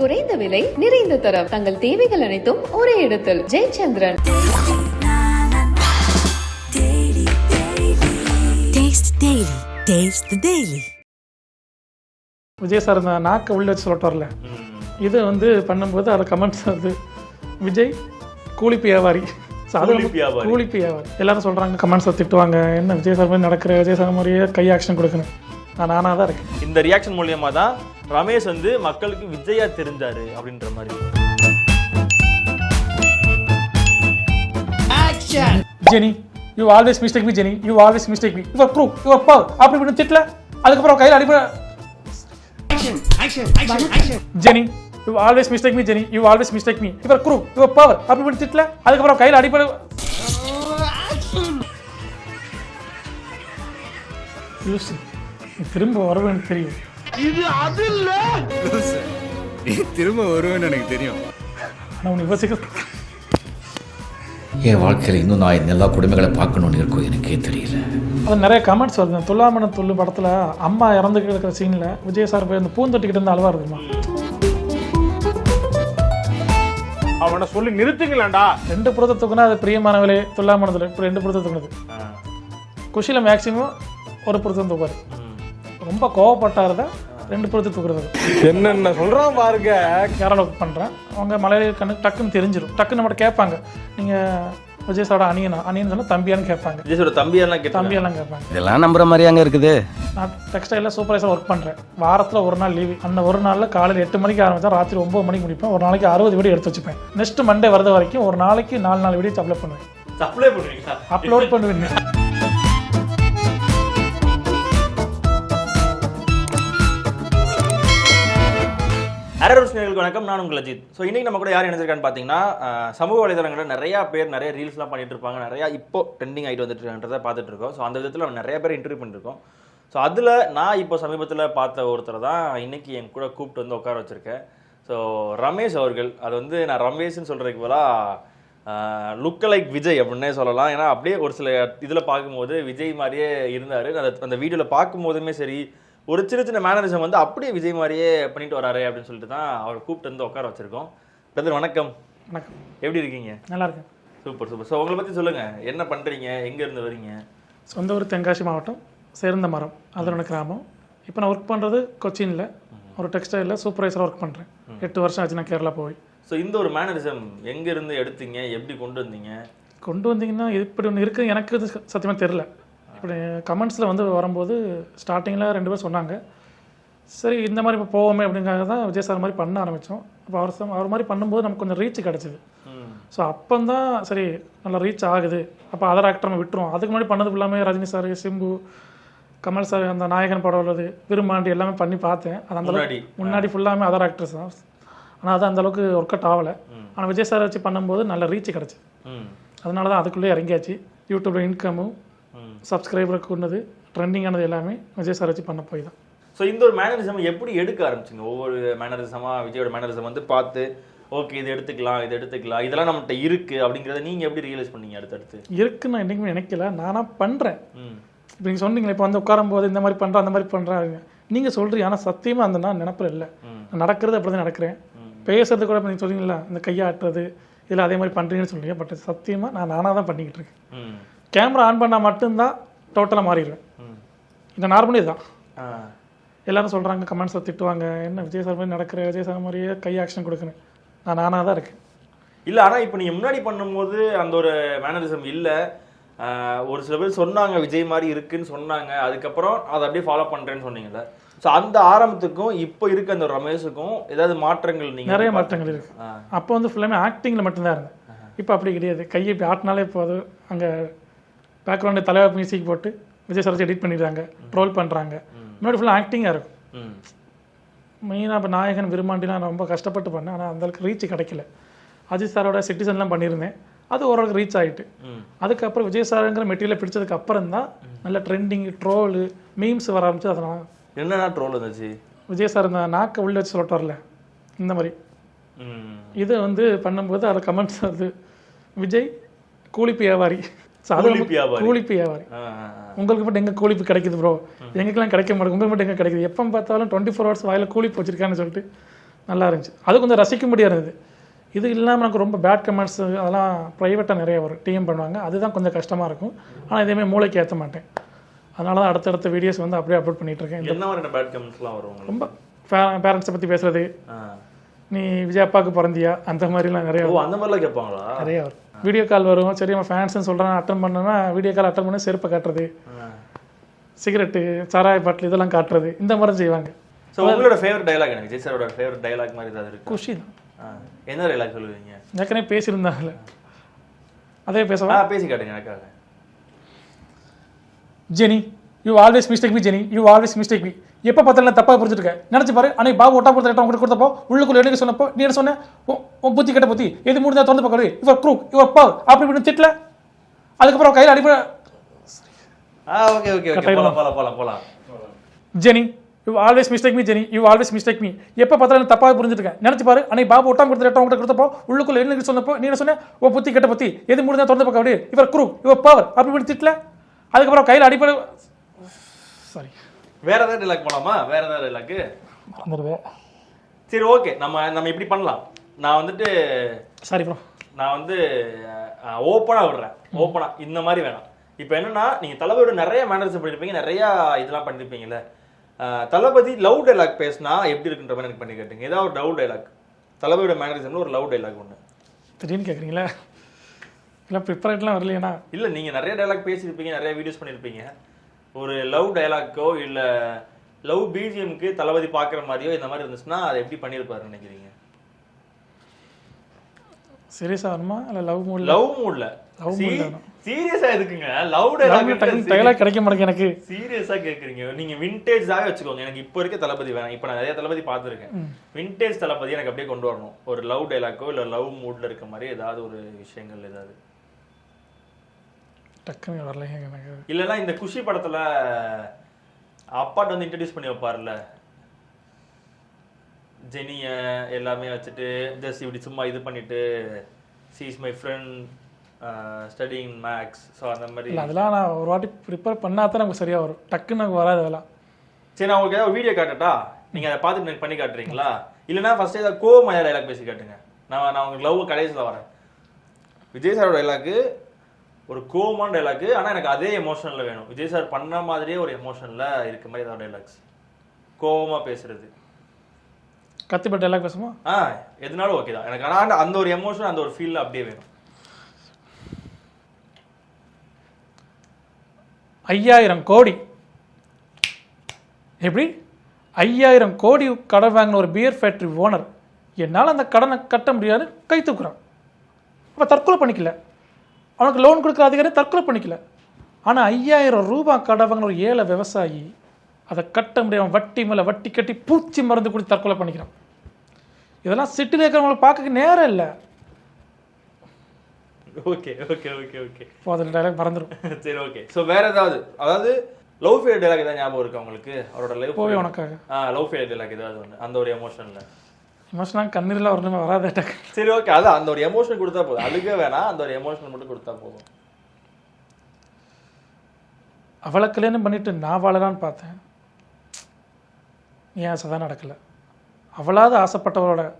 குறைந்த விலை நிறைந்த தரம். தங்கள் தேவைகள் அனைத்தும் ஒரே இடத்தில். Jayachandran. Taste Daily. Taste the Daily. Vijay sir இந்த நாக்கை உள்ள வச்சு சொல்லிட்டு வரல. இது வந்து பண்ணும்போது அதில் கமெண்ட்ஸ் வருது. விஜய் கூலிப்பு வியாபாரி கூலிப்பு வியாபாரி. எல்லாரும் சொல்கிறாங்க கமெண்ட்ஸை திட்டுவாங்க. என்ன விஜய் சார் மாதிரி நடக்கிற விஜய் சார் மாதிரியே கை ஆக்ஷன் கொடுக்கணும். நான் நானாக தான் இருக்கேன். இந்த ரியாக்ஷன் மூலியமா தான் ரமேஷ் வந்து மக்களுக்கு விஜயா தெரிஞ்சாரு அப்படின்ற மாதிரி. Jenny you always mistake me Jenny you always mistake me your prove your power அப்படி இப்படி திட்டல. அதுக்கப்புறம் கையில் அடிப்பட Jenny you always mistake me Jenny you always mistake me your prove your power அப்படி இப்படி திட்டல. அதுக்கப்புறம் கையில் அடிப்பட திரும்ப வருவேன்னு தெரியும். நீ திரும்ப வருவேன்னு எனக்கு தெரியும். ஆனால் உன்னை யோசிக்க என் வாழ்க்கையில் இன்னும் நான் இந்த எல்லா குடும்பங்களை பார்க்கணும்னு இருக்கும் எனக்கே தெரியல. அது நிறைய கமெண்ட்ஸ் வருது. துல்லாமணம் துள்ளு படத்தில் அம்மா இறந்து இருக்கிற சீனில் விஜய் சார் போய் அந்த பூந்தொட்டிக்கிட்டு இருந்து அழுவா இருக்குமா அவனை சொல்லி நிறுத்துங்களேன்டா. ரெண்டு புறத்தை தூக்குனா அது பிரியமானவளே துல்லாமணத்தில் இப்போ ரெண்டு புறத்தை தூக்குனது. குஷியில் மேக்ஸிமம் ஒரு புறத்தை தூக்குவார். ரொம்ப கோவப்பட்டாரு தான் ரெண்டு புறத்தை தூக்குறது என்னென்ன சொல்றான் பாருங்க. கேரளா ஒர்க் பண்ணுறேன் அவங்க மலையாளி கண்ணு டக்குன்னு தெரிஞ்சிடும் டக்குன்னு நம்மகிட்ட கேட்பாங்க. நீங்கள் விஜய் சாரோட அணியனா? அணியன்னு சொன்னால் தம்பியான்னு கேட்பாங்க. விஜயோட தம்பி எல்லாம் கேட்டாங்க தம்பியெல்லாம் கேட்பாங்க. இதெல்லாம் நம்புற மாதிரியாங்க இருக்குது? நான் டெக்ஸ்டைலில் சூப்பர்வைசர் ஒர்க் பண்ணுறேன் வாரத்தில் ஒரு நாள் லீவு அந்த ஒரு நாளில் காலையில் எட்டு மணிக்கு ஆரம்பித்தா ராத்திரி ஒம்பது மணிக்கு முடிப்பேன். ஒரு நாளைக்கு அறுபது வீடியோ எடுத்து வச்சுப்பேன். நெக்ஸ்ட் மண்டே வரது வரைக்கும் ஒரு நாளைக்கு நாலு நாலு வீடியோ அப்லோட் பண்ணுவேன். சப்ளை பண்ணுவீங்களா? அப்லோட் பண்ணுவேன். அரரூஸ் நேர்களுக்கு வணக்கம். நான் உங்கள் அஜித். ஸோ இன்னைக்கு நம்ம கூட யார் இணைஞ்சிருக்கான்னு பார்த்தீங்கன்னா சமூக வலைதளங்களில் நிறைய பேர் நிறைய ரீல்ஸ்லாம் பண்ணிட்டு இருப்பாங்க நிறைய இப்போ ட்ரெண்டிங் ஆகிட்டு வந்துட்டு இருக்கின்றதை பார்த்துட்டு இருக்கோம் ஸோ அந்த விதத்தில் நிறைய பேர் இன்டர்வியூ பண்ணிருக்கோம். ஸோ அதில் நான் இப்போ சமீபத்தில் பார்த்த ஒருத்தரை தான் இன்னைக்கு என் கூட கூப்பிட்டு வந்து உட்கார வச்சிருக்கேன். ஸோ ரமேஷ் அவர்கள். அது வந்து நான் ரமேஷ்னு சொல்கிறதுக்கு பதிலாக லுக்க லைக் விஜய் அப்படின்னே சொல்லலாம். ஏன்னா அப்படியே ஒரு சில இதில் பார்க்கும்போது விஜய் மாதிரியே இருந்தார். அந்த அந்த வீடியோவில் பார்க்கும்போதுமே சரி ஒரு சின்ன சின்ன மேனரிசம் வந்து அப்படியே விஜய் மாதிரியே பண்ணிட்டு வராரு அப்படின்னு சொல்லிட்டு தான் அவர் கூப்பிட்டு வந்து உட்கார வச்சிருக்கோம். பிரதர் வணக்கம். வணக்கம். எப்படி இருக்கீங்க? நல்லா இருக்கேன். சூப்பர் சூப்பர் ஸோ உங்களை பற்றி சொல்லுங்க. என்ன பண்றீங்க? எங்க இருந்து வரீங்க? சொந்த ஊர் தென்காசி மாவட்டம் சேர்ந்த மரம் அதனோட கிராமம். இப்போ நான் ஒர்க் பண்ணுறது கொச்சினில். ஒரு டெக்ஸ்டைலில் சூப்பர்வைசராக ஒர்க் பண்ணுறேன் எட்டு வருஷம் ஆச்சு நான் கேரளா போய். ஸோ இந்த ஒரு மேனரிசம் எங்க இருந்து எடுத்தீங்க? எப்படி கொண்டு வந்தீங்க? கொண்டு வந்தீங்கன்னா இப்படி ஒன்று இருக்குது எனக்கு இது சத்தியமாக தெரில இப்படி கமெண்ட்ஸில் வந்து வரும்போது ஸ்டார்டிங்கில் ரெண்டு பேர் சொன்னாங்க. சரி இந்த மாதிரி இப்போ போவோமே அப்படிங்காக தான் விஜய் சார் மாதிரி பண்ண ஆரம்பித்தோம் அப்போ அவர் அவர் மாதிரி பண்ணும்போது நமக்கு கொஞ்சம் ரீச் கிடச்சிது. ஸோ அப்போ தான் சரி நல்லா ரீச் ஆகுது. அப்போ அதர் ஆக்டர் நம்ம விட்டுருவோம். அதுக்கு முன்னாடி பண்ணது ஃபுல்லாமே ரஜினி சார் சிம்பு கமல் சார் அந்த நாயகன் படம் உள்ளது விரும்பாண்டி எல்லாமே பண்ணி பார்த்தேன். அது அந்த முன்னாடி. ஃபுல்லாமே அதர் ஆக்டர்ஸ் தான். ஆனால் அது அந்த அளவுக்கு ஒர்க் அவுட் ஆகலை. ஆனால் விஜய் சார் வச்சு பண்ணும்போது நல்ல ரீச் கிடச்சி அதனால தான் அதுக்குள்ளே இறங்கியாச்சு. யூடியூப்ல இன்கமும் ம் சப்ஸ்கிரைபரை கொண்டது ட்ரெண்டிங்கானது எல்லாமே விஜய் சார் வச்சு பண்ண போய் தான். ஸோ இந்த ஒரு மேனரிசம் எப்படி எடுக்க ஆரம்பிச்சிங்க? ஒவ்வொரு மேனரிசமா விஜயோட மேனரிசம் வந்து பார்த்து ஓகே இது எடுத்துக்கலாம் இது எடுத்துக்கலாம் இதெல்லாம் நம்மகிட்ட இருக்கு அப்படிங்கிறத நீங்க எப்படி ரியலைஸ் பண்ணீங்க அடுத்தடுத்து? இருக்குன்னு நான் என்றைக்குமே நினைக்கல நானாக பண்ணுறேன் ம். இப்போ நீங்கள் சொன்னீங்களே இப்போ வந்து உட்காரும் போது இந்த மாதிரி பண்ணுறேன் அந்த மாதிரி பண்ணுறாங்க நீங்கள் சொல்கிறீங்க ஆனால் சத்தியமாக அந்த நான் நினப்பில் இல்லை. நான் நடக்கிறது அப்படி தான் நடக்கிறேன் பேசுறது கூட இப்போ நீங்கள் சொன்னீங்களா இந்த கையாட்டுறது இதில் அதே மாதிரி பண்ணுறீங்கன்னு சொல்றீங்க பட் சத்தியமாக நான் நானாக தான் பண்ணிக்கிட்டு இருக்கேன். கேமரா ஆன் பண்ணால் மட்டும்தான் டோட்டலாக மாறிடுவேன். இந்த நார்மலி இதுதான். எல்லாரும் சொல்கிறாங்க கமெண்ட்ஸில் திட்டுவாங்க என்ன விஜய் சார் மாதிரி நடக்கிற? விஜய் சார் மாதிரியே கை ஆக்ஷன் கொடுக்கணும் நான் நானாக தான் இருக்கேன். இல்ல ஆனா இப்போ நீங்க முன்னாடி பண்ணும்போது அந்த ஒரு மேனரிசம் இல்ல. ஒரு சில பேர் சொன்னாங்க விஜய் மாதிரி இருக்குன்னு சொன்னாங்க. அதுக்கப்புறம் அதை அப்படியே ஃபாலோ பண்றேன்னு சொன்னீங்கல்ல. ஸோ அந்த ஆரம்பத்துக்கும் இப்போ இருக்க அந்த ரமேஷுக்கும் ஏதாவது மாற்றங்கள் நீங்க நிறைய மாற்றங்கள் இருக்கு. ஆ. அப்போ வந்து ஃபுல்லாமே ஆக்டிங்கில் மட்டும்தான் இருந்தேன். இப்போ அப்படி கிடையாது. கையை இப்படி ஆட்டினாலே போதும். அங்கே பேக்ரவுண்டு தலைவர் மியூசிக் போட்டு விஜய் சார் எடிட் பண்ணிடுறாங்க ட்ரோல் பண்ணுறாங்க முன்னாடி ஃபுல்லாக ஆக்டிங்காக இருக்கும். மெயினாக இப்போ நாயகன் விரும்பாண்டிலாம் ரொம்ப கஷ்டப்பட்டு பண்ணேன். ஆனால் அந்தளவுக்கு ரீச் கிடைக்கல. அஜித் சாரோட சிட்டிசன்லாம் பண்ணியிருந்தேன். அது ஓரளவுக்கு ரீச் ஆகிட்டு அதுக்கப்புறம் விஜய் சாருங்கிற மெட்டீரியலை பிடிச்சதுக்கு அப்புறம் தான் நல்ல ட்ரெண்டிங் ட்ரோலு மீம்ஸ் வர ஆரம்பிச்சு அதை நான் என்னென்ன ட்ரோல் இருந்துச்சு விஜய் சார் இந்த நாக்கை உள்ள வச்சு சொல்லிட்டு வரல. இந்த மாதிரி. இது வந்து பண்ணும்போது அதில் கமெண்ட்ஸ் வருது விஜய் கூலிப்பு வியாபாரி. அது கூலிப்பு வியாபாரி. உங்களுக்கு மட்டும் எங்க கூலிப்பு கிடைக்குது ப்ரோ எங்களுக்கெல்லாம் கிடைக்க மாட்டேங்குது? உங்களுக்கு மட்டும் எங்க கிடைக்குது? எப்போ பார்த்தாலும் டுவெண்ட்டி ஃபோர் ஹவர்ஸ் வாயில கூலிப்பு வச்சிருக்கான்னு சொல்லிட்டு நல்லா இருந்துச்சு. அது கொஞ்சம் ரசிக்கும்படியாக இருந்தது இது. இல்லாமல் எனக்கு ரொம்ப பேட் கமெண்ட்ஸ் அதெல்லாம் ப்ரைவேட்டாக நிறைய வரும். டிஎம் பண்ணுவாங்க. அதுதான் கொஞ்சம் கஷ்டமாக இருக்கும். ஆனால் எதையுமே மூளைக்கு ஏற்ற மாட்டேன். அதனால தான் அடுத்தடுத்த வீடியோஸ் வந்து அப்படியே அப்லோட் பண்ணிட்டு இருக்கேன். என்ன மாதிரியான பேட் கமெண்ட்ஸ்லாம் வரும் ரொம்ப பேரண்ட்ஸை பற்றி பேசுறது. நீ விஜயப்பாவுக்கு பிறந்தியா? அந்த மாதிரிலாம் நிறைய அந்த மாதிரிலாம் கேட்பாங்களா? நிறைய வரும். வீடியோ கால் வரும். சரி அவன் ஃபேன்ஸ்னு சொல்கிறான் அட்டன் பண்ணனா வீடியோ கால் அட்டன் பண்ணி செருப்பை காட்டுறது. சிகரெட்டு சாராய பாட்டில் இதெல்லாம் காட்டுறது. இந்த மாதிரி செய்வாங்க. ஸோ உங்களோட ஃபேவரட் டைலாக் எனக்கு ஜெய் சாரோட ஃபேவரட் டைலாக் மாதிரி ஏதாவது இருக்கு? குஷி தான் என்ன டைலாக் சொல்லுவீங்க? ஏற்கனவே பேசியிருந்தாங்கல்ல. அதே பேசவா? ஆ பேசி காட்டுங்க எனக்காக. Jenny you always mistake me Jenny. You always mistake me எப்போ பார்த்தாலும் தப்பாக புரிஞ்சுட்டு நினச்சி பாரு அன்னைக்கு பாபு ஒட்டா பொறுத்த உங்களுக்கு கொடுத்தப்போ உள்ளுக்குள்ள எனக்கு சொன்னப்போ நீ என்ன சொன்ன? உன் புத்தி கெட்ட புத்தி எது முடிஞ்சா திறந்து பார்க்கறது இவர் க்ரூ இவர் பவர் அப்படி இப்படி திட்டல. அதுக்கப்புறம் கையில் அடிப்பட okay okay Jenny you always mistake me Jenny you always mistake me எப்போ பார்த்தாலும் தப்பாக புரிஞ்சுட்டு நினச்சி பாரு அன்னைக்கு பாபு ஒட்டாம் கொடுத்த லெட்டர் உங்கள்கிட்ட கொடுத்தப்போ உள்ளுக்குள்ள என்ன சொன்னப்போ நீ என்ன சொன்ன? உன் புத்தி கெட்ட புத்தி எது முடிஞ்சா திறந்து பார்க்க இவர் க்ரூ இவர் பவர் அப்படி இப்படி திட்டல. அதுக்கப்புறம் கையில் அடிப்பட வேற ஏதாவது டைலாக் போலாமா? வேற ஏதாவது டைலாக் மறந்துடுவேன் சரி ஓகே நம்ம நம்ம இப்படி பண்ணலாம். நான் வந்துட்டு சாரி ப்ரோ நான் வந்து ஓப்பனா விடுறேன். ஓப்பனா இந்த மாதிரி வேணாம். இப்போ என்னன்னா நீங்க தளபதியோட நிறைய மேனர்ஸ் பண்ணிருப்பீங்க நிறைய இதெல்லாம் பண்ணிருப்பீங்கல்ல. அஹ், தளபதி லவ் டைலாக் பேசினா எப்படி இருக்குன்ற மாதிரி எனக்கு பண்ணி கேட்டுங்க. ஏதாவது ஒரு லவ் டைலாக் தளபதியோட மேனரிசம்ல ஒரு லவ் டைலாக் ஒன்று திடீர்னு கேட்குறீங்களா இல்லை ப்ரிப்பரேட்லாம் வரலையேண்ணா இல்ல நீங்க நிறைய டைலாக் பேசியிருப்பீங்க நிறைய வீடியோஸ் பண்ணிருப்பீங்க ஒரு லவ் டைலாக்கோ இல்ல லவ் பிஜிஎம்க்கு தளபதி பாக்குற மாதிரியோ இந்த மாதிரி இருந்துச்சுன்னா அதை எப்படி பண்ணியிருப்பாருன்னு நினைக்கிறீங்க? சீரியஸாக வருமா? இல்லை லவ் மூடில் லவ் மூட்ல தானா? சீரியஸா எதுக்குங்க? லவ் லவ் டைலாக் டைலாக் கிடைக்க மாட்டேங்க எனக்கு. சீரியஸா கேக்குறீங்க. நீங்க விண்டேஜாவே வச்சுக்கோங்க. எனக்கு இப்போ இருக்க தளபதி வேணாம். இப்போ நான் நிறைய தளபதி பார்த்துருக்கேன். விண்டேஜ் தளபதி எனக்கு அப்படியே கொண்டு வரணும். ஒரு லவ் டைலாக்கோ இல்ல லவ் மூட்ல இருக்க மாதிரி ஏதாவது ஒரு விஷயங்கள் ஏதாவது. டக்குன்னு வரலைங்க எனக்கு இல்லைன்னா இந்த குஷி படத்துல அப்பாட்ட வந்து இன்ட்ரடியூஸ் பண்ணி வைப்பார்ல. ஜெனிய எல்லாமே வச்சுட்டு ஜஸ்ட் இப்படி சும்மா இது பண்ணிட்டு she is my friend studying maths so அந்த மாதிரி. அதெல்லாம் நான் ஒரு வாட்டி ப்ரிப்பேர் பண்ணால் தான் நமக்கு சரியாக வரும். டக்குன்னு எனக்கு வராது அதெல்லாம். சரி நான் உங்களுக்கு ஏதாவது வீடியோ காட்டட்டா? நீங்க அதை பார்த்துட்டு எனக்கு பண்ணி காட்டுறீங்களா? இல்லைன்னா ஃபர்ஸ்ட் ஏதாவது கோவமாயா டைலாக் பேசி காட்டுங்க. நான் நான் உங்களுக்கு லவ் கடைசியில் வரேன். விஜய் சாரோட டைலாக்கு ஒரு கோவமான டைலாக்கு ஆனா எனக்கு அதே எமோஷனில் வேணும். விஜய் சார் பண்ண மாதிரியே ஒரு எமோஷனில் இருக்க மாதிரி ஏதாவது டைலாக்ஸ் கோவமா பேசுறது. கத்திப்பட்ட டைலாக் பேசுமா ஆ எதுனாலும் ஓகே தான். எனக்கு ஆனால் அந்த ஒரு எமோஷன் அந்த ஒரு ஃபீல் அப்படியே வேணும். ஐயாயிரம் கோடி. எப்படி? ஐயாயிரம் கோடி கடன் வாங்கின ஒரு பியர் ஃபேக்ட்ரி ஓனர் என்னால் அந்த கடனை கட்ட முடியாது கை தூக்குறான். அப்போ தற்கொலை பண்ணிக்கல. அவனுக்கு லோன் கொடுக்குற அதிகாரி தற்கொலை பண்ணிக்கல. ஆனால் ஐயாயிரம் ரூபாய் கடன் வாங்கின ஒரு ஏழை விவசாயி அதை கட்ட முடியாம வட்டி மேலே வட்டி கட்டி பூச்சி மருந்து கொடுத்து தற்கொலை பண்ணிக்கிறான். இதெல்லாம் சிட்டியில் இருக்கிறவங்களை பார்க்க நேரம் இல்லை. Okay okay okay okay. இப்போ அதில் டைலாக் மறந்துடும் சரி ஓகே. ஸோ வேற ஏதாவது? அதாவது லவ் ஃபேர் டைலாக் ஏதாவது ஞாபகம் இருக்கா உங்களுக்கு? அவரோட லைஃப் போவே உனக்காக. ஆ லவ் ஃபேர் டைலாக் ஏதாவது ஒன்று அந்த ஒரு எமோஷனில் எமோஷனாக கண்ணீரில் வரணுமே வராத சரி ஓகே அதான் அந்த ஒரு எமோஷன் கொடுத்தா போதும். அழுக வேணாம் அந்த ஒரு எமோஷன் மட்டும் கொடுத்தா போதும். அவளை கல்யாணம் பண்ணிட்டு நான் வாழலான்னு பார்த்தேன். ஏன் ஆசை தான் நடக்கலை. அவளாவது ஆசைப்பட்டவளோட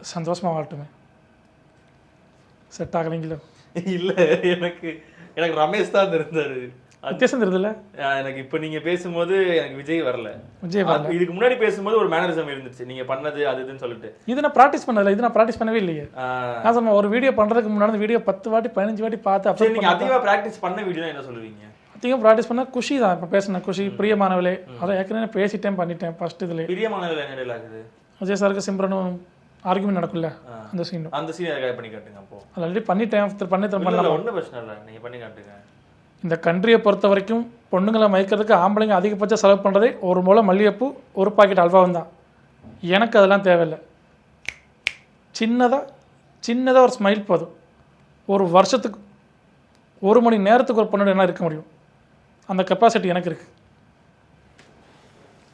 சந்தோஷமாக வாழட்டுமே. செட் ஆகலைங்களோ. இல்ல எனக்கு எனக்கு ரமேஷ் தான் இருந்தாரு. அது- வித்தியாசம் தெரியுதுல்ல? எனக்கு இப்போ நீங்க பேசும்போது எனக்கு விஜய் வரல. விஜய் வரல. இதுக்கு முன்னாடி பேசும்போது ஒரு மேனரிசம் இருந்துச்சு. நீங்க பண்ணது அது இதுன்னு சொல்லிட்டு. இது நான் ப்ராக்டிஸ் பண்ணதில்ல இது நான் ப்ராக்டிஸ் பண்ணவே இல்லையே. நான் சொன்னேன் ஒரு வீடியோ பண்ணுறதுக்கு முன்னாடி வீடியோ பத்து வாட்டி பதினஞ்சு வாட்டி பார்த்து சரி அப்லோட் நீங்க பண்ணி அதிகமா பிராக்டிஸ் பண்ண வீடியோ என்ன சொல்லுவீங்க? அதிகம் ப்ராக்டிஸ் பண்ணால் குஷி தான். இப்போ பேசினேன் குஷி பிரியமானவளே. அதை ஏற்கனவே பேசிட்டேன் பண்ணிட்டேன் ஃபர்ஸ்ட் இதில் பிரியமானதுல என்ன விஜய் சாருக்கு சிம்ரனும் ஆர்குமெண்ட் நடக்கும்ல அந்த சீனும் அந்த சீன் பண்ணி காட்டுங்க அப்போ. ஆல்ரெடி பண்ணிட்டேன் பண்ணி பண்ணலாம் இல்ல ஒண்ணும் பிரச்சனை இல்லை. நீங்க பண்ணி காட்டுங்க. இந்த கண்ட்ரியை பொறுத்த வரைக்கும் பொண்ணுங்களை மயக்கிறதுக்கு ஆம்பளைங்க அதிகபட்சம் செலவு பண்ணுறதே ஒரு முளை மல்லிகைப்பூ ஒரு பாக்கெட் அல்வாவும் தான் எனக்கு அதெல்லாம் தேவையில்லை. சின்னதாக சின்னதாக ஒரு ஸ்மைல் போதும். ஒரு வருஷத்துக்கு ஒரு மணி நேரத்துக்கு ஒரு பொண்ணு என்ன இருக்க முடியும். அந்த கெப்பாசிட்டி எனக்கு இருக்குது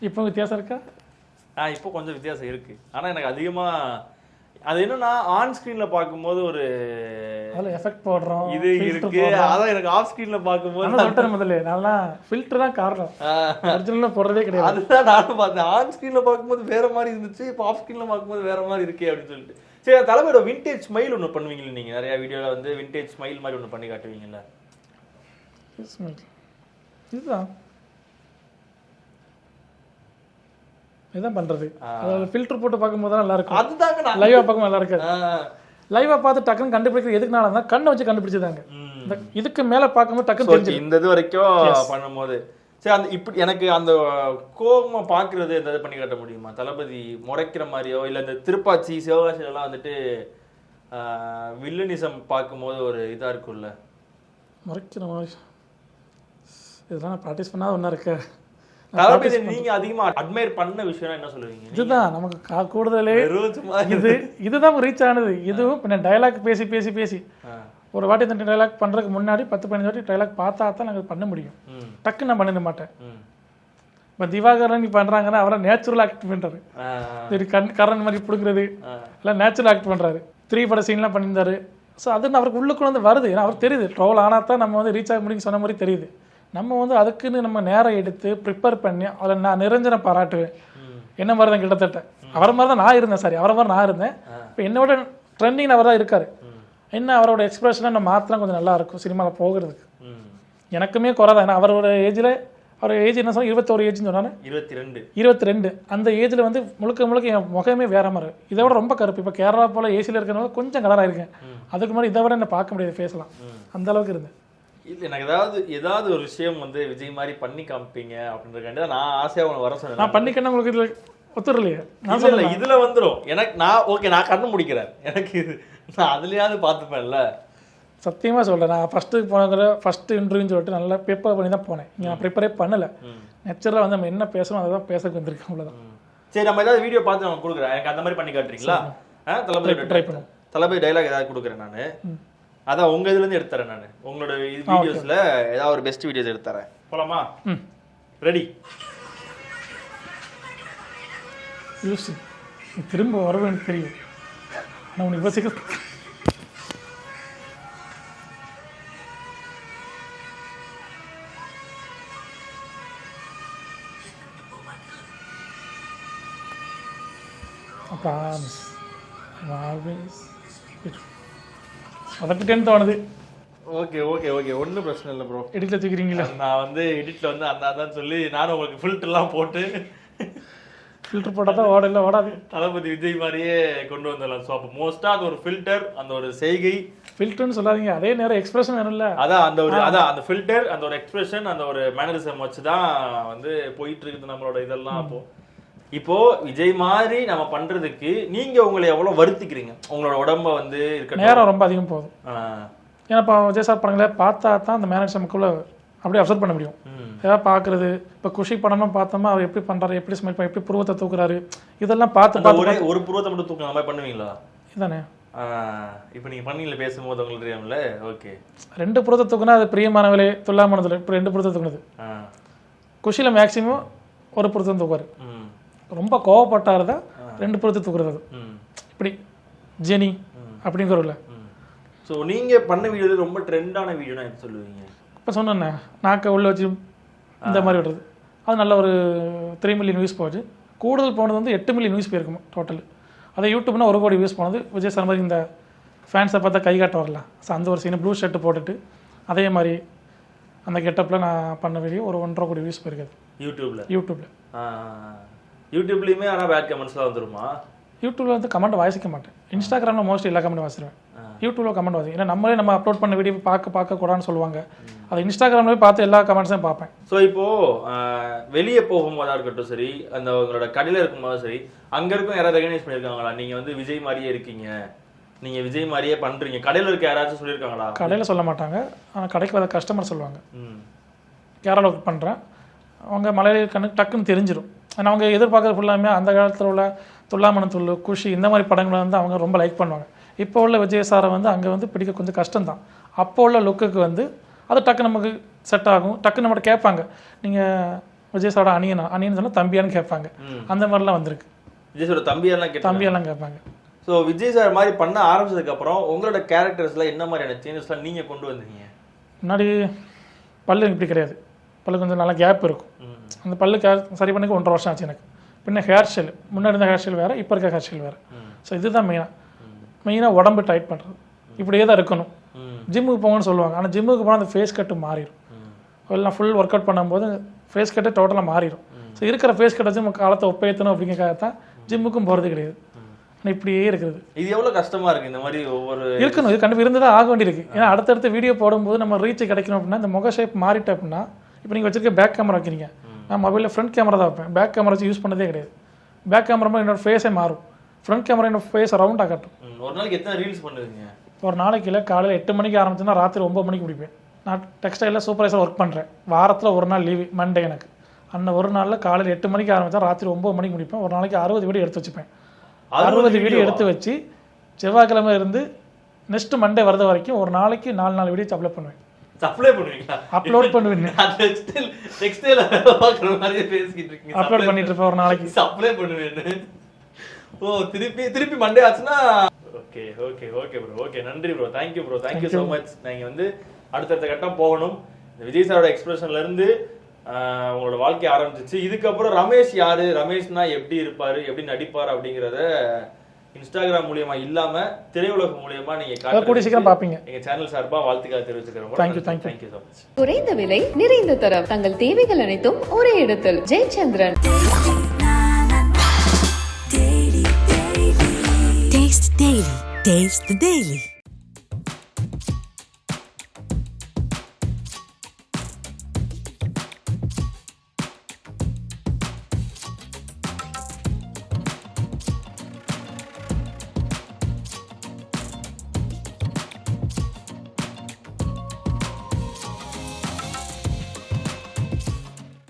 இப்போ வித்தியாசம் இருக்கா? ஆ இப்போ கொஞ்சம் வித்தியாசம் இருக்குது ஆனால் எனக்கு அதிகமாக அது என்னன்னா ஆன் ஸ்கிரீன்ல பார்க்கும்போது ஒரு அதில் எஃபெக்ட் போடுறோம் இது இருக்கு. அதான் எனக்கு ஆஃப் ஸ்கிரீன்ல சொல்லிட்டேன் முதல்ல நல்லா ஃபில்டர் தான் காரணம். ஒரிஜினலாக போடுறதே கிடையாது. அதுதான் நானும் பார்த்தேன். ஆன் ஸ்கிரீன்ல பார்க்கும்போது வேற மாதிரி இருந்துச்சு இப்போ ஆஃப் ஸ்கிரீன்ல பார்க்கும்போது வேற மாதிரி இருக்கே அப்படின்னு சொல்லிட்டு. சரி தலைமையோட விண்டேஜ் ஸ்மைல் ஒன்று பண்ணுவீங்களா நீங்க? நிறைய வீடியோல வந்து விண்டேஜ் ஸ்மைல் மாதிரி ஒன்று பண்ணி காட்டுவீங்கல்ல. இதுதான். இதுதான் பண்றது. அதில் ஃபில்டர் போட்டு பார்க்கும்போது தான் நல்லா இருக்கும் அதுதாங்க நான் லைவா பார்க்கும் நல்லா இருக்காது ஆ, லைவா பார்த்து டக்குன்னு கண்டுபிடிக்கிறது எதுக்குனால இருந்தால் கண்ணை வச்சு கண்டுபிடிச்சதாங்க. இதுக்கு மேல பார்க்கும்போது டக்குன்னு So, தெரிஞ்சிடும். இந்த இது வரைக்கும் பண்ணும்போது. சரி அந்த இப்படி எனக்கு அந்த கோபமா பாக்குறது இந்த இது பண்ணி காட்ட முடியுமா? தளபதி முறைக்கிற மாதிரியோ இல்ல இந்த திருப்பாச்சி சிவகாசி எல்லாம் வந்துட்டு வில்லனிசம் பார்க்கும்போது ஒரு இதா இருக்கும்ல? முறைக்கிற மாதிரி. இதெல்லாம் நான் ப்ராக்டிஸ் பண்ணாத ஒன்றா இருக்க. தளபதி நீங்க அதிகமா அட்மையர் பண்ண விஷயம் என்ன சொல்லுவீங்க? இதுதான் நமக்கு கா- கூடுதலே இது இதுதான் ரீச் ஆனது. இதுவும் பின்ன டயலாக் பேசி பேசி பேசி. ஒரு வாட்டி இந்த டயலாக் பண்றதுக்கு முன்னாடி பத்து பதினஞ்சு வாட்டி டயலாக் பார்த்தா தான் நாங்கள் பண்ண முடியும். ம், டக்குன்னு நான் பண்ணிட மாட்டேன். இப்போ திவாகரன் நீ பண்றாங்கன்னா அவரை நேச்சுரல் ஆக்ட் பண்றாரு. சரி கண் கரண் மாதிரி பிடுங்குறது. எல்லாம் நேச்சுரல் ஆக்ட் பண்றாரு. த்ரீ பட சீன்லாம் பண்ணியிருந்தாரு. ஸோ அது அவருக்கு உள்ளுக்குள்ள வந்து வருது. ஏன்னா அவர் தெரியுது. ட்ரோல் ஆனால் தான் நம்ம வந்து ரீச் ஆக முடியும் சொன்ன மாதிரி தெரியுது. நம்ம வந்து அதுக்குன்னு நம்ம நேரம் எடுத்து ப்ரிப்பேர் பண்ணி அதில் நான் நிரஞ்சனை பாராட்டுவேன் என்ன மாதிரி தான் கிட்டத்தட்ட. அவரை மாதிரி தான் நான் இருந்தேன் சாரி அவரை மாதிரி நான் இருந்தேன். இப்போ என்னோட ட்ரெண்டிங் அவர் தான் இருக்காரு. என்ன அவரோட எக்ஸ்பிரஷனை நம்ம மாத்திரம் கொஞ்சம் நல்லா இருக்கும் சினிமாவில் போகிறதுக்கு. எனக்குமே குறை தான். ஏன்னா அவரோட ஏஜில் அவர் ஏஜ் என்ன சொன்னா இருபத்தோரு ஏஜ்னு சொன்னானே இருபத்தி ரெண்டு இருபத்தி ரெண்டு அந்த ஏஜில் வந்து முழுக்க முழுக்க என் முகமே வேற மாதிரி. இதை விட ரொம்ப கருப்பு. இப்போ கேரளா போல ஏசியில் இருக்கிறனால கொஞ்சம் கலராக இருக்கேன் அதுக்கு முன்னாடி இதை விட என்ன பார்க்க முடியாது ஃபேஸ்லாம் அந்த அளவுக்கு இருந்தேன். இல்ல எனக்கு ஏதாவது ஏதாவது ஒரு விஷயம் வந்து விஜய் மாதிரி பண்ணி காமிப்பீங்க அப்படின்றதுக்காண்டி தான் நான் ஆசையா உங்களை வர சொன்னேன். நான் பண்ணிக்கணும் உங்களுக்கு இதில் ஒத்துறலையே. நான் சொல்லல. இதுல வந்துரும். எனக்கு நான் ஓகே நான் கண்ணு முடிக்கிறேன். எனக்கு இது நான் அதுலயாவது பார்த்துப்பேன்ல. சத்தியமாக சொல்கிறேன் நான் ஃபஸ்ட்டு போனதுல ஃபஸ்ட்டு இன்டர்வியூன்னு சொல்லிட்டு நல்லா ப்ரிப்பேர் பண்ணி தான் போனேன். இங்கே நான் ப்ரிப்பரே பண்ணலை. நேச்சுரலாக வந்து நம்ம என்ன பேசணும் அதை தான் பேச வந்திருக்கேன் அவ்வளோதான் சரி நம்ம ஏதாவது வீடியோ பார்த்து நான் கொடுக்குறேன். எனக்கு அந்த மாதிரி பண்ணி காட்டுறீங்களா? ஆ, தளபதி ட்ரை பண்ணுவோம். தளபதி டைலாக் ஏதாவது கொடுக்குறேன் நான். அதான் உங்க இதுல இருந்து எடுத்து தரேன் நான். உங்களோட வீடியோஸ்ல ஏதாவது ஒரு பெஸ்ட் வீடியோஸ் எடுத்து தரேன் போலாமா ரெடி யோசி திரும்ப வரவே எனக்கு தெரியும் ஆனால் உனக்கு யோசிக்க promise. Always சொதப்பிட்டேன்னு தோணுது. Okay okay okay. ஒன்றும் பிரச்சனை இல்லை ப்ரோ எடிட்டில் தூக்கிறீங்களா நான் வந்து எடிட்ல வந்து அந்த அதான் சொல்லி நானும் உங்களுக்கு ஃபில்டர்லாம் போட்டு ஃபில்டர் போட்டால் தான் ஓடல ஓடாது. தளபதி விஜய் மாதிரியே கொண்டு வந்துடலாம். ஸோ அப்போ மோஸ்ட்டாக அது ஒரு ஃபில்டர் அந்த ஒரு செய்கை. ஃபில்டர்னு சொல்லாதீங்க. அதே நேரம் எக்ஸ்பிரஷன் வேணும்ல. அதான் அந்த ஒரு அதான் அந்த ஃபில்டர் அந்த ஒரு எக்ஸ்பிரஷன் அந்த ஒரு மேனரிசம் வச்சு தான் வந்து போயிட்டு இருக்குது நம்மளோட இதெல்லாம் அப்போ இப்போ விஜய் மாதிரி நம்ம பண்றதுக்கு நீங்க உங்களை எவ்வளவு வருத்திக்கிறீங்க? உங்களோட உடம்ப வந்து இருக்கட்டும். நேரம் ரொம்ப அதிகம் போகுது. ஏன்னா இப்போ விஜய் சார் படங்களே பார்த்தா தான் அந்த மேனேஜ் நமக்குள்ள அப்படியே அப்சர்வ் பண்ண முடியும். ஏதாவது பார்க்குறது இப்போ குஷி படம்லாம் பார்த்தோமா அவர் எப்படி பண்ணுறாரு எப்படி ஸ்மைல் பண்ணி எப்படி புருவத்தை தூக்குறாரு இதெல்லாம் பார்த்து பார்த்து ஒரே புருவத்தை மட்டும் அந்த மாதிரி பண்ணுவீங்களா? இதானே? இப்போ நீங்க பண்ணீங்களே பேசும்போது உங்களுக்கு தெரியும்ல? ஓகே. ரெண்டு புறத்தை தூக்குனா அது பிரியமானவளே துல்லாமனதில் இப்போ ரெண்டு புறத்தை தூக்குனது. குஷியில் மேக்ஸிமம் ஒரு புறத்தை தூக்குவார். ரொம்ப கோவப்பட்டாரு தான் ரெண்டு புறத்தை தூக்குறது. இப்படி ஜெனி அப்படிங்கிறல ம். ஸோ நீங்க பண்ண வீடியோ ரொம்ப ட்ரெண்டான வீடியோனா எது சொல்லுவீங்க? இப்போ சொன்னேன்னே நாக்கை உள்ள வச்சு இந்த மாதிரி விடுறது. அது நல்ல ஒரு த்ரீ மில்லியன் வியூஸ் போச்சு. கூடுதல் போனது வந்து எட்டு மில்லியன் வியூஸ் போயிருக்கும் டோட்டல் அதே யூடியூப்னா ஒரு கோடி வியூஸ் போனது. விஜய் சார் மாதிரி இந்த ஃபேன்ஸை பார்த்தா கை காட்ட வரல. ஸோ அந்த ஒரு சீனை ப்ளூ ஷர்ட் போட்டுட்டு அதே மாதிரி அந்த கெட்டப்பில் நான் பண்ண வீடியோ ஒரு ஒன்றரை கோடி வியூஸ் போயிருக்காது. யூடியூப்பில் ஆ, யூடியூப்லயுமே ஆனா பேட் கமெண்ட்ஸ்லாம் வந்துருமா? யூடியூப்ல வந்து கமெண்ட் வாசிக்க மாட்டேன். இன்ஸ்டாகிராமில் மோஸ்ட்லி எல்லா கமெண்ட் வாசிடுவேன் யூடியூப்ல கமெண்ட் வாசி ஏன்னா நம்மளே நம்ம அப்லோட் பண்ண வீடியோ பார்க்க பார்க்க கூடாதுன்னு சொல்லுவாங்க. அது இன்ஸ்டாகிராம்லேயே பார்த்து எல்லா கமெண்ட்ஸையும் பார்ப்பேன். ஸோ இப்போ வெளியே போகும்போதா இருக்கட்டும் சரி அந்த உங்களோட கடையில இருக்கும்போது சரி அங்க இருக்கும் யாராவது ரெகனைஸ் பண்ணிருக்காங்களா? நீங்க வந்து விஜய் மாதிரியே இருக்கீங்க. நீங்க விஜய் மாதிரியே பண்றீங்க. கடையில இருக்க யாராச்சும் சொல்லியிருக்காங்களா கடையில் சொல்ல மாட்டாங்க. ஆனால் கடைக்கு வர கஸ்டமர் சொல்லுவாங்க. கேரளா ஒர்க் பண்ணுறேன் அவங்க மலையாளி கண்ணுக்கு டக்குன்னு தெரிஞ்சிடும் அவங்க எதிர்பார்க்குறது ஃபுல்லாமே அந்த காலத்தில் உள்ள துல்லாமணம் துள்ளு குஷி இந்த மாதிரி படங்களை வந்து அவங்க ரொம்ப லைக் பண்ணுவாங்க. இப்போ உள்ள விஜய் சாரை வந்து அங்கே வந்து பிடிக்க கொஞ்சம் கஷ்டம்தான். அப்போ உள்ள லுக்குக்கு வந்து அது டக்கு நமக்கு செட் ஆகும். டக்கு நம்மகிட்ட கேட்பாங்க. நீங்கள் விஜய் சாரோட அணியனா? அணியன்னு சொன்னால் தம்பியான்னு கேட்பாங்க. அந்த மாதிரிலாம் வந்திருக்கு. விஜய் சொல்ற தம்பியெல்லாம் தம்பியெல்லாம் கேட்பாங்க. ஸோ விஜய் சார் மாதிரி பண்ண ஆரம்பிச்சதுக்கு அப்புறம் உங்களோட கேரக்டர்ஸ்ல என்ன மாதிரியான சேஞ்சஸ்லாம் நீங்க கொண்டு வந்தீங்க? முன்னாடி பல்லு இப்படி கிடையாது. பல்லு கொஞ்சம் நல்லா கேப் இருக்கும். அந்த பல்லு சரி பண்ணிக்க ஒன்றரை வருஷம் ஆச்சு எனக்கு. பின்ன ஹேர் ஸ்டைல் முன்னாடி இருந்த ஹேர் ஸ்டைல் வேறு இப்போ இருக்க ஹேர் ஸ்டைல் வேறு. ஸோ இதுதான் மெயினாக மெயினாக உடம்பு டைட் பண்ணுறது இப்படியே தான் இருக்கணும். ஜிம்முக்கு போங்கன்னு சொல்லுவாங்க. ஆனால் ஜிம்முக்கு போனால் அந்த ஃபேஸ் கட்டு மாறிடும் எல்லாம் ஃபுல் ஒர்க் அவுட் பண்ணும்போது ஃபேஸ் கட்டு டோட்டலாக மாறிடும் ஸோ இருக்கிற ஃபேஸ் கட்டை வச்சு காலத்தை ஒப்பேற்றணும் அப்படிங்கிறக்காக தான் ஜிம்முக்கும் போகிறது கிடையாது. ஆனால் இப்படியே இருக்குது. இது எவ்வளவு கஷ்டமா இருக்கு? இந்த மாதிரி ஒவ்வொரு இருக்கணும். இது கண்டிப்பாக இருந்து தான் ஆக வேண்டியிருக்கு. ஏன்னா அடுத்தடுத்த வீடியோ போடும்போது நம்ம ரீச் கிடைக்கணும் அப்படின்னா இந்த முக ஷேப் மாறிட்டு அப்படின்னா இப்போ நீங்கள் வச்சிருக்க பேக் கேமரா வைக்கிறீங்க. நான் மொபைலில் ஃப்ரண்ட் கேமரா தான் வைப்பேன். பேக் கேமரா வச்சு யூஸ் பண்ணதே கிடையாது. பேக் கேமரா என்னோட ஃபேஸே மாறும். ஃப்ரண்ட் கேமரா என்னோட ஃபேஸை ரவுண்டாக காட்டும். ஒரு நாளைக்கு எத்தனை ரீல்ஸ் பண்ணுவீங்க? ஒரு நாளைக்கு இல்லை காலையில் எட்டு மணிக்கு ஆரம்பிச்சுன்னா ராத்திரி ஒம்பது மணிக்கு முடிப்பேன் நான் டெக்ஸ்டைலில் சூப்பர்வைசர் ஒர்க் பண்ணுறேன் வாரத்தில் ஒரு நாள் லீவு மண்டே எனக்கு. அந்த ஒரு நாளில் காலையில் எட்டு மணிக்கு ஆரம்பித்தா ராத்திரி ஒம்பது மணிக்கு முடிப்பேன் ஒரு நாளைக்கு அறுபது வீடியோ எடுத்து வச்சுப்பேன். அறுபது வீடியோ எடுத்து வச்சு செவ்வாய்க்கிழமை இருந்து நெக்ஸ்ட் மண்டே வரது வரைக்கும் ஒரு நாளைக்கு நாலு நாலு வீடியோ அப்லோட் பண்ணுவேன். சப்ளை பண்ணுவீங்களா? Upload பண்ணுவீங்க. டெக்ஸ்டைல் டெக்ஸ்டைல் பார்க்குற மாதிரி பேசிக்கிட்டு இருக்கீங்க. அப்லோட் பண்ணிட்டு இருப்பேன் ஒரு நாளைக்கு. சப்ளை பண்ணுவேன்னு ஓ திருப்பி திருப்பி மண்டே ஆச்சுன்னா? Okay okay okay bro okay நன்றி bro thank you bro thank you so much நீங்கள் வந்து அடுத்தடுத்த கட்டம் போகணும். இந்த விஜய் சாரோட எக்ஸ்பிரஷன்ல இருந்து ஆஹ், உங்களோட வாழ்க்கை ஆரம்பிச்சிச்சு. இதுக்கப்புறம் ரமேஷ் யாரு? ரமேஷ்னா எப்படி இருப்பாரு? எப்படி நடிப்பார் அப்படிங்கிறத இன்ஸ்டாகிராம் மூலியமா இல்லாம திரையுலகம் மூலியமா நீங்க கூடிய சீக்கிரம் பார்ப்பீங்க எங்க சேனல் சார்பா வாழ்த்துக்கள் தெரிவிச்சுக்கிறோம் Thank you, thank you. Thank you so much குறைந்த விலை நிறைந்த தரம் தங்கள் தேவைகள் அனைத்தும் ஒரே இடத்தில் Jayachandran Daily. Taste the Daily.